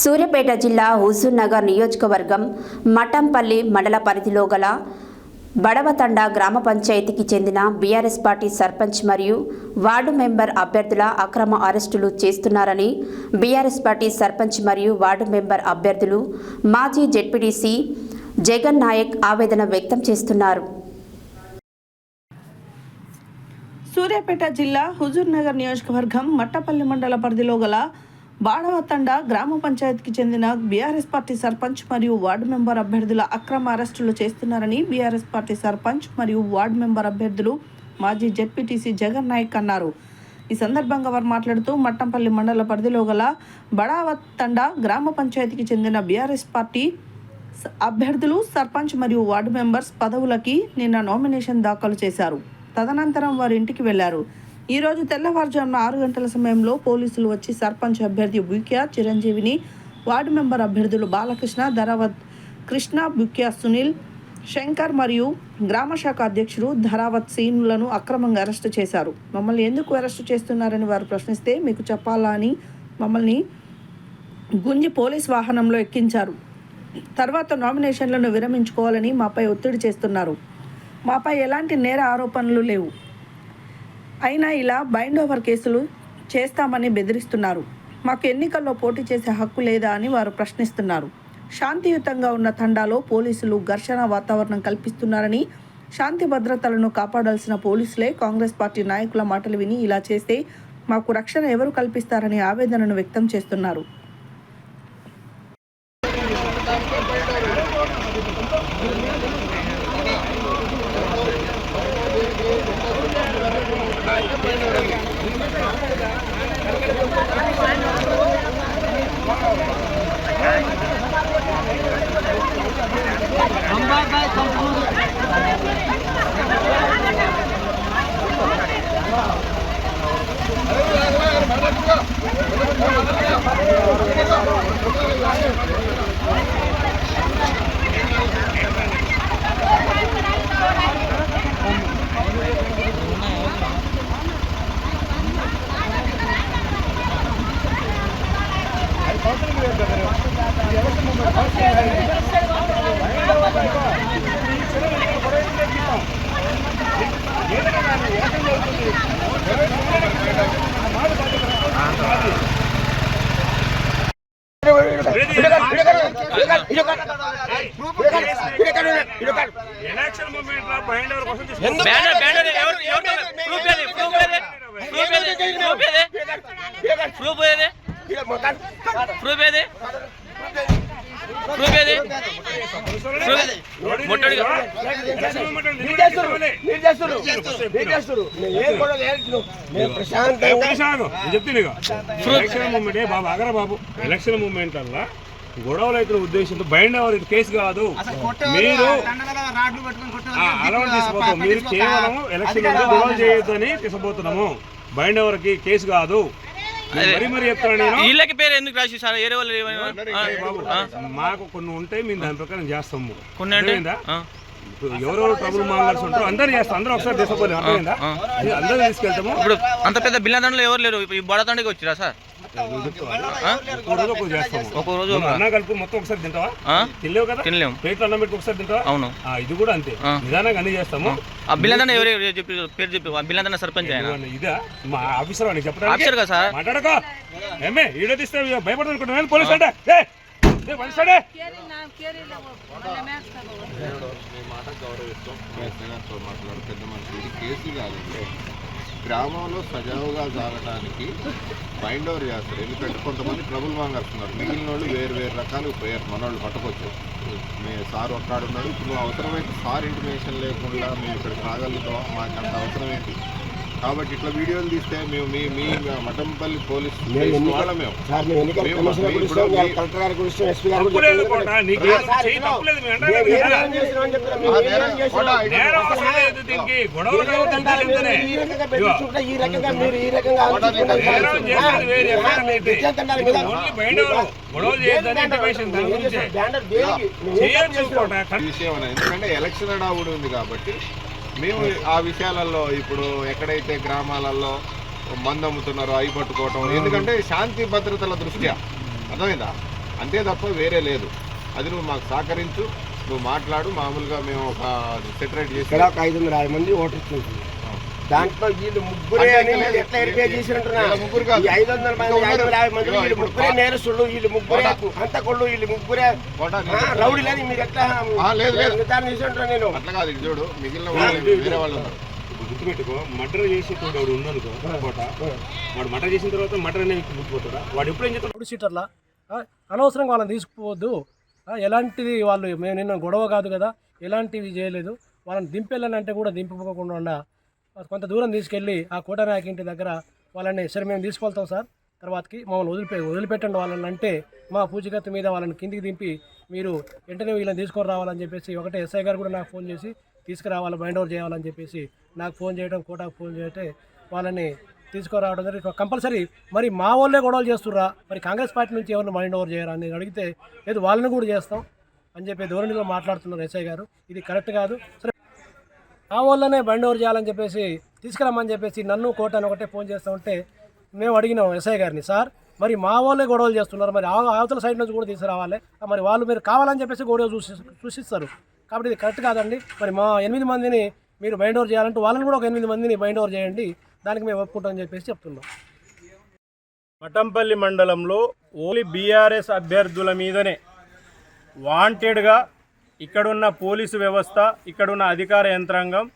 సూర్యాపేట జిల్లా హుజూర్ నగర్ నియోజకవర్గం మఠంపల్లి మండల పరిధిలో గల బడవతండ గ్రామ పంచాయతీకి చెందిన బీఆర్ఎస్ పార్టీ సర్పంచ్ మరియు వార్డు మెంబర్ అభ్యర్థుల అక్రమ అరెస్టులు చేస్తున్నారని బీఆర్ఎస్ పార్టీ సర్పంచ్ మరియు వార్డు మెంబర్ అభ్యర్థులు మాజీ జెడ్పీటీసీ జగన్ నాయక్ ఆవేదన వ్యక్తం చేస్తున్నారు. సూర్యాపేట జిల్లా హుజూర్ నగర్ నియోజకవర్గం మట్టపల్లి మండల పరిధిలో గల బాణవతండ గ్రామ పంచాయతీకి చెందిన బీఆర్ఎస్ పార్టీ సర్పంచ్ మరియు వార్డు మెంబర్ అభ్యర్థుల అక్రమ అరెస్టులు చేస్తున్నారని బీఆర్ఎస్ పార్టీ సర్పంచ్ మరియు వార్డు మెంబర్ అభ్యర్థులు మాజీ జెడ్పీటీసీ జగన్ నాయక్ అన్నారు. ఈ సందర్భంగా వారు మాట్లాడుతూ మట్టంపల్లి మండల పరిధిలో గల బడావత్తండ గ్రామ పంచాయతీకి చెందిన బీఆర్ఎస్ పార్టీ అభ్యర్థులు సర్పంచ్ మరియు వార్డు మెంబర్స్ పదవులకి నిన్న నామినేషన్ దాఖలు చేశారు. తదనంతరం వారి ఇంటికి వెళ్ళారు. ఈరోజు తెల్లవారుజామున ఆరు గంటల సమయంలో పోలీసులు వచ్చి సర్పంచ్ అభ్యర్థి బుక్యా చిరంజీవిని వార్డు మెంబర్ అభ్యర్థులు బాలకృష్ణ ధరావత్ కృష్ణ బుక్యా సునీల్ శంకర్ మరియు గ్రామ శాఖ అధ్యక్షుడు ధరావత్ సీనులను అక్రమంగా అరెస్టు చేశారు. మమ్మల్ని ఎందుకు అరెస్టు చేస్తున్నారని వారు ప్రశ్నిస్తే మీకు చెప్పాలా అని మమ్మల్ని గుంజి పోలీస్ వాహనంలో ఎక్కించారు. తర్వాత నామినేషన్లను విరమించుకోవాలని మాపై ఒత్తిడి చేస్తున్నారు. మాపై ఎలాంటి నేర ఆరోపణలు లేవు. అయినా ఇలా బైండ్ ఓవర్ కేసులు చేస్తామని బెదిరిస్తున్నారు. మాకు ఎన్నికల్లో పోటీ చేసే హక్కు లేదా అని వారు ప్రశ్నిస్తున్నారు. శాంతియుతంగా ఉన్న తండాలో పోలీసులు ఘర్షణ వాతావరణం కల్పిస్తున్నారని శాంతి భద్రతలను కాపాడాల్సిన పోలీసులే కాంగ్రెస్ పార్టీ నాయకుల మాటలు విని ఇలా చేస్తే మాకు రక్షణ ఎవరు కల్పిస్తారని ఆవేదనను వ్యక్తం చేస్తున్నారు. ప్రూఫ్ ఏది? ప్రూఫ్ ఏది? ప్రూఫ్ ఏది? ప్రశాంతంగా చెప్తే బాబు అగర బాబు. ఎలక్షన్ మూమెంట్ అలా గొడవలు అయితే ఉద్దేశంతో బైండ్ ఎవరు ఇది కేసు కాదు. మీరు ఆ, అలవాటు తీసుకోవద్దు మీరు కేవలం ఎలక్షన్ గొడవ చేయొద్దని తీసుకుపోతున్నాము బైండ్ ఎవరికి కేసు కాదు. నేను మరీ మరీ చెప్తాను నేను. వీళ్ళకి పేరు ఎందుకు రాసి సార్ ఏరే వాళ్ళు మాకు కొన్ని ఉంటాయి మేము దాని ప్రకారం చేస్తాము. కొన్ని అంటే? ఎవరెవరు ట్రబుల్ మాంగర్స్ ఉంటారో అందరు చేస్తాం అందరూ ఒకసారి అర్థమైందా? అందరూ తీసుకెళ్తాము. ఇప్పుడు అంత పెద్ద బిల్లందండలో ఎవరు లేరు? ఈ బడతండకి వచ్చిరా సార్? ఒక్కో రోజు ఒక- అన్న కలుపు మొత్తం ఒకసారి తింటావా? తినలేవు కదా? తినలేము. ప్లేట్లో అన్నం పెట్టి ఒకసారి తింటావా? అవును. ఇది కూడా అంతే. నిదానంగా అన్ని చేస్తాము. ఆ. బిల్లందండ ఎవరు చెప్పి పేరు చెప్పి. ఆ బిల్లందండ సర్పంచ్ ఆయన. ఇదా? మా ఆఫీసర్ వాడిని చెప్పడానికి ఆఫీసర్ కదా సార్? మాట్లాడకో. ఏమే ఈడో తీస్తే భయపడుతున్నాను పోలీస్ అంటే? మాట గౌరవిస్తాం ప్రయత్నంగా మాట్లాడు పెద్ద మనిషి ఇది కేసు గ్రామంలో సజావుగా సాగడానికి మైండ్ ఓవర్ చేస్తారు. ఎందుకంటే కొంతమంది ట్రబుల్ వాంగేస్తున్నారు. మిగిలిన వాళ్ళు వేరు వేరు రకాలు పోయారు. మన వాళ్ళు పట్టుకొచ్చారు. మీ సార్ ఒక్కడున్నాడు. ఇప్పుడు అవసరమైతే సార్ ఇంటిమేషన్ లేకుండా మేము ఇక్కడికి రాగలుగుతాం మాకు అంత అవసరం ఏంటి? కాబట్టి ఇట్లా వీడియోలు తీస్తే మేము మీ మీ మఠంపల్లి పోలీస్ ఎందుకంటే ఎలక్షన్ అడావుడు ఉంది కాబట్టి మేము ఆ విషయాలలో ఇప్పుడు ఎక్కడైతే గ్రామాలలో మందు అమ్ముతున్నారో అవి పట్టుకోవటం ఎందుకంటే శాంతి భద్రతల దృష్ట్యా. అర్థమైందా? అంతే తప్ప వేరే లేదు. అది నువ్వు మాకు సహకరించు నువ్వు మాట్లాడు మామూలుగా మేము ఒక సెటరేట్ చేసి ఐదు వందల యాభై మంది ఓటర్ ఇచ్చింది దాంట్లో వీళ్ళు ముగ్గురే అని ఎట్లా వెరిఫై చేసినట్టున్నా ఐదు వందల మంది ఐదు వందల యాభై మంది వీళ్ళు ముగ్గురే నేరస్తులు వీళ్ళు ముగ్గురే హంతకుళ్ళు వీళ్ళు ముగ్గురే రౌడీలని మీరు ఎట్లా ఆ, లేదు, లేదు. నిర్ధారణ నేను? అట్లా కాదు ఇది చూడు మిగిలిన వాళ్ళు వేరే వాళ్ళు ఉన్నారు. గుర్తుపెట్టుకో మర్డర్ వాడు ఉన్నానుకో కోట. వాడు మర్డర్ చేసిన తర్వాత మర్డర్ అనేది గుర్తుపోతాడా వాడు ఎప్పుడు ఏం చేస్తాడు? ఆ, అనవసరంగా వాళ్ళని తీసుకుపోవద్దు. ఎలాంటిది వాళ్ళు మేము నిన్న గొడవ కాదు కదా ఎలాంటివి చేయలేదు. వాళ్ళని దింపెళ్ళాలంటే కూడా దింపుకోకుండా ఉండ? కొంత దూరం తీసుకెళ్ళి ఆ కోటనాయక ఇంటి దగ్గర వాళ్ళని సరే మేము తీసుకెళ్తాం సార్. తర్వాతకి మమ్మల్ని వదిలిపె వదిలిపెట్టండి వాళ్ళని అంటే మా పూచికత్తు మీద వాళ్ళని కిందికి దింపి మీరు వెంటనే వీళ్ళని తీసుకొని రావాలని చెప్పేసి ఒకటే ఎస్ఐ గారు కూడా నాకు ఫోన్ చేసి తీసుకురావాలి బైండ్ ఓవర్ చేయాలని చెప్పేసి నాకు ఫోన్ చేయడం కోటాకు ఫోన్ చేయటే వాళ్ళని తీసుకురావడం జరిగింది. కంపల్సరీ మరి మా వాళ్ళే గొడవలు చేస్తుర్రా? మరి కాంగ్రెస్ పార్టీ నుంచి ఎవరిని మైండ్ ఓవర్ చేయరా అని అడిగితే లేదు వాళ్ళని కూడా చేస్తాం అని చెప్పి ధోరణిలో మాట్లాడుతున్నారు ఎస్ఐ గారు. ఇది కరెక్ట్ కాదు. సరే ఆ వాళ్ళనే బండి ఓవర్ చేయాలని చెప్పేసి తీసుకురమ్మని చెప్పేసి నన్ను కోట అని ఒకటే ఫోన్ చేస్తూ ఉంటే మేము అడిగినాం ఎస్ఐ గారిని సార్ మరి మా వాళ్ళే గొడవలు చేస్తున్నారు మరి ఆ- అవతల సైడ్ నుంచి కూడా తీసుకురావాలి మరి వాళ్ళు మీరు కావాలని చెప్పేసి గొడవ చూసి సూచిస్తారు కాబట్టి ఇది కరెక్ట్ కాదండి. మరి మా ఎనిమిది మందిని మీరు బైండ్ ఓవర్ చేయాలంటే వాళ్ళని కూడా ఒక ఎనిమిది మందిని బైండ్ ఓవర్ చేయండి దానికి మేము ఒప్పుకుంటామని చెప్పేసి చెప్తున్నాం. మఠంపల్లి మండలంలో ఓన్లీ బీఆర్ఎస్ అభ్యర్థుల మీదనే వాంటెడ్గా ఇక్కడున్న పోలీసు వ్యవస్థ ఇక్కడున్న అధికార యంత్రాంగం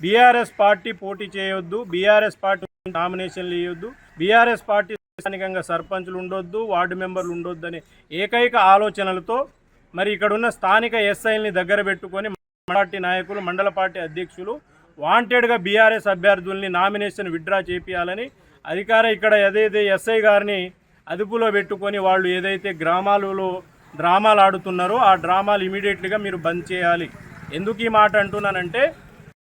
బీఆర్ఎస్ పార్టీ పోటీ చేయొద్దు బీఆర్ఎస్ పార్టీ నామినేషన్లు ఇవ్వద్దు బీఆర్ఎస్ పార్టీ స్థానికంగా సర్పంచులు ఉండొద్దు వార్డు మెంబర్లు ఉండొద్దు అనే ఏకైక ఆలోచనలతో మరి ఇక్కడున్న స్థానిక ఎస్ఐల్ని దగ్గర పెట్టుకొని పార్టీ నాయకులు మండల పార్టీ అధ్యక్షులు వాంటెడ్గా బీఆర్ఎస్ అభ్యర్థుల్ని నామినేషన్ విత్డ్రా చేపియాలని అధికార ఇక్కడ ఏదైతే ఎస్ఐ గారిని అదుపులో పెట్టుకొని వాళ్ళు ఏదైతే గ్రామాలలో డ్రామాలు ఆడుతున్నారు. ఆ డ్రామాలు ఇమీడియట్లీగా మీరు బంద్ చేయాలి. ఎందుకు ఈ మాట అంటున్నానంటే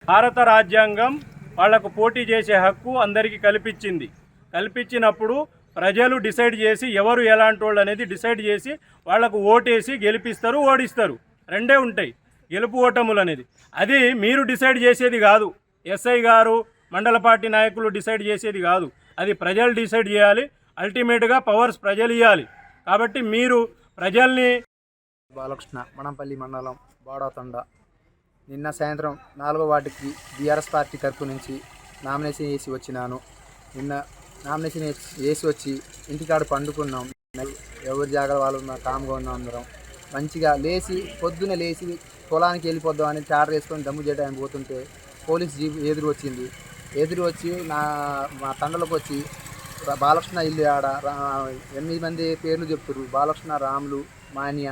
భారత రాజ్యాంగం వాళ్ళకు పోటీ చేసే హక్కు అందరికీ కల్పించింది. కల్పించినప్పుడు ప్రజలు డిసైడ్ చేసి ఎవరు ఎలాంటి వాళ్ళు అనేది డిసైడ్ చేసి వాళ్ళకు ఓటేసి గెలిపిస్తారు ఓడిస్తారు. రెండే ఉంటాయి గెలుపు ఓటములు అనేది. అది మీరు డిసైడ్ చేసేది కాదు. ఎస్ఐ గారు మండల పార్టీ నాయకులు డిసైడ్ చేసేది కాదు. అది ప్రజలు డిసైడ్ చేయాలి. అల్టిమేట్గా పవర్స్ ప్రజలు ఇవ్వాలి కాబట్టి మీరు ప్రజల్ని బాలకృష్ణ మణంపల్లి మండలం బాడాతండ. నిన్న సాయంత్రం నాలుగో వార్డుకి బీఆర్ఎస్ పార్టీ తరపు నుంచి నామినేషన్ వేసి వచ్చినాను. నిన్న నామినేషన్ వేసి- వేసి వచ్చి ఇంటికాడ పండుకున్నాం. ఎవరి జాగ్రత్త వాళ్ళు ఉన్నా కామ్గా ఉన్నాం అందరం. మంచిగా లేచి పొద్దున లేచి పొలానికి వెళ్ళిపోద్దాం అని చాటర్ వేసుకొని దమ్ము చేయడానికి పోతుంటే పోలీస్ జీప్ ఎదురు వచ్చింది. ఎదురు వచ్చి నా మా తండలకు వచ్చి బాలకృష్ణ ఇల్లు ఆడ ఎనిమిది మంది పేర్లు చెప్తారు బాలకృష్ణ రాములు మాన్య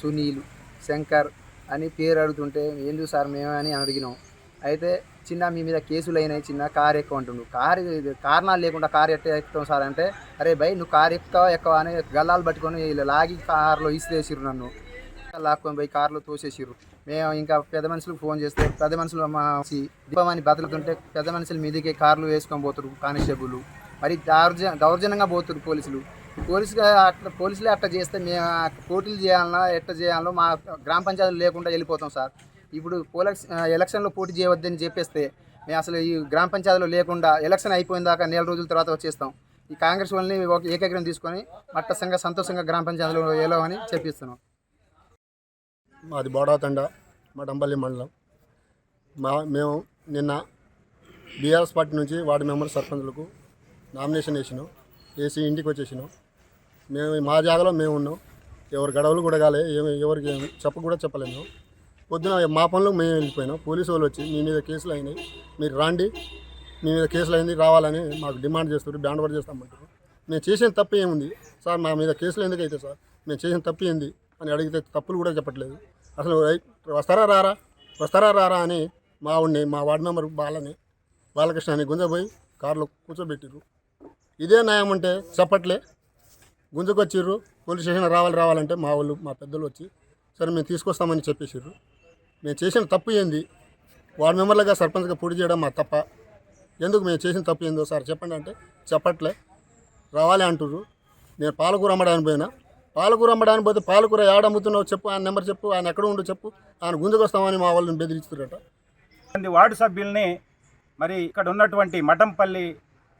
సునీల్ శంకర్ అని పేరు అడుగుతుంటే ఎందుకు సార్ మేమని అడిగినాం. అయితే చిన్న మీ మీద కేసులు అయినాయి చిన్న కారు ఎక్కువ అంటుండు. కారు కారణాలు లేకుండా కారు ఎట్ట ఎక్కుతాం సార్ అంటే అరే భయ్ నువ్వు కారు ఎక్కుతావా ఎక్కువ అని గల్లాలు పట్టుకొని లాగి కారులో ఇసిరేసిర్రు నన్ను. లాక్కొని పోయి కారులో తోసేసిర్రు. మేము ఇంకా పెద్ద మనుషులకు ఫోన్ చేస్తే పెద్ద మనుషులు మా వచ్చి దీపమని బతుకుతుంటే పెద్ద మనుషుల మీదకి కార్లు వేసుకొని పోతారు కానిస్టేబుల్. మరి దౌర్జ దౌర్జన్యంగా పోతున్నారు పోలీసులు. పోలీసుగా అట్లా పోలీసులే అట్లా చేస్తే మేము పోటీలు చేయాలన్నా ఎట్లా చేయాలో మా గ్రామ పంచాయతీలు లేకుండా వెళ్ళిపోతాం సార్. ఇప్పుడు పోలక్స్ ఎలక్షన్లో పోటీ చేయవద్దని చెప్పేస్తే మేము అసలు ఈ గ్రామ పంచాయతీలో లేకుండా ఎలక్షన్ అయిపోయిన దాకా నెల రోజుల తర్వాత వచ్చేస్తాం. ఈ కాంగ్రెస్ వాళ్ళని ఒక ఏకగ్రం తీసుకొని మట్టసంగా సంతోషంగా గ్రామ పంచాయతీలో వెళ్ళమని చెప్పిస్తున్నాం. మాది బోడాతండ మటంపల్లి మండలం. మా మేము నిన్న బీఆర్ఎస్ పార్టీ నుంచి వార్డు మెంబర్ సర్పంచ్లకు నామినేషన్ వేసినాం. వేసి ఇంటికి వచ్చేసినాం. మేము మా జాగాలో మేము ఉన్నాం. ఎవరు గడవలు కూడా కాలే ఏమి ఎవరికి ఏమి చెప్ప కూడా చెప్పలేము పొద్దున మా పనులకు మేము వెళ్ళిపోయినాం. పోలీసు వాళ్ళు వచ్చి మీ మీద కేసులు అయినాయి. మీరు రాండి. మీ మీద కేసులు అయింది రావాలని మాకు డిమాండ్ చేస్తారు బ్యాండ్ వర్క్ చేస్తామంటారు మేము చేసిన తప్పు ఏముంది? సార్ మా మీద కేసులు ఎందుకు అయితే సార్? మేము చేసిన తప్పు ఏంది? అని అడిగితే తప్పులు కూడా చెప్పట్లేదు. అసలు వస్తారా రారా? వస్తారా రారా? అని మా వాడిని మా వార్డు మెంబర్ బాలని బాలకృష్ణ అని గుంజపోయి కారులో కూర్చోబెట్టిరు ఇదే న్యాయం అంటే చెప్పట్లే. గుంజుకొచ్చిర్రు. పోలీస్ స్టేషన్ రావాలి రావాలంటే మా వాళ్ళు మా పెద్దలు వచ్చి సరే మేము తీసుకొస్తామని చెప్పేసిర్రు. మేము చేసిన తప్పు ఏంది? వార్డు మెంబర్లుగా సర్పంచ్గా పోటీ చేయడం మా తప్ప. ఎందుకు మేము చేసిన తప్పు ఏందో సార్ చెప్పండి అంటే చెప్పట్లే. రావాలి అంటుర్రు. నేను పాలకూర అమ్మడానికి పోయినా? పాలకూర అమ్మడానికి పోతే పాలకూర ఏడ అమ్ముతున్నావు చెప్పు? ఆయన నెంబర్ చెప్పు? ఆయన ఎక్కడ ఉండు చెప్పు? ఆయన గుంజుకొస్తామని మా వాళ్ళని బెదిరిస్తున్నారట వార్డు సభ్యుల్ని మరి ఇక్కడ ఉన్నటువంటి మఠంపల్లి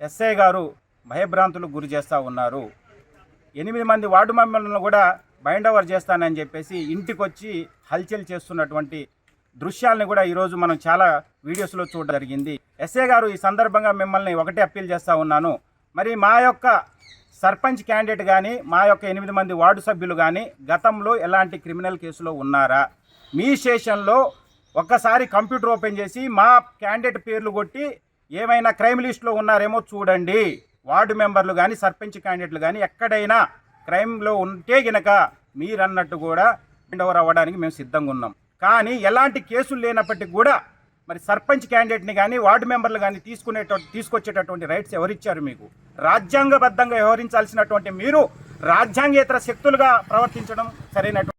ఎస్ఐ గారు భయభ్రాంతులకు గురి చేస్తూ ఉన్నారు. ఎనిమిది మంది వార్డు మెంబర్లను కూడా బైండ్ ఓవర్ చేస్తానని చెప్పేసి ఇంటికొచ్చి హల్చల్ చేస్తున్నటువంటి దృశ్యాలను కూడా ఈరోజు మనం చాలా వీడియోస్లో చూడడం జరిగింది. ఎస్ఏ గారు ఈ సందర్భంగా మిమ్మల్ని ఒకటే అప్పీల్ చేస్తూ ఉన్నాను. మరి మా యొక్క సర్పంచ్ క్యాండిడేట్ కానీ మా యొక్క ఎనిమిది మంది వార్డు సభ్యులు కానీ గతంలో ఎలాంటి క్రిమినల్ కేసులో ఉన్నారా? మీ స్టేషన్లో ఒక్కసారి కంప్యూటర్ ఓపెన్ చేసి మా క్యాండిడేట్ పేర్లు కొట్టి ఏమైనా క్రైమ్ లిస్ట్లో ఉన్నారేమో చూడండి. వార్డు మెంబర్లు కానీ సర్పంచ్ క్యాండిడేట్లు కానీ ఎక్కడైనా క్రైమ్లో ఉంటే గనక మీరన్నట్టు కూడా ఓవర్ అవ్వడానికి మేము సిద్ధంగా ఉన్నాం. కానీ ఎలాంటి కేసులు లేనప్పటికీ కూడా మరి సర్పంచ్ క్యాండిడేట్ని కానీ వార్డు మెంబర్లు కానీ తీసుకునేటువంటి తీసుకొచ్చేటటువంటి రైట్స్ ఎవరిచ్చారు మీకు? రాజ్యాంగబద్ధంగా వ్యవహరించాల్సినటువంటి మీరు రాజ్యాంగేతర శక్తులుగా ప్రవర్తించడం సరైనటువంటి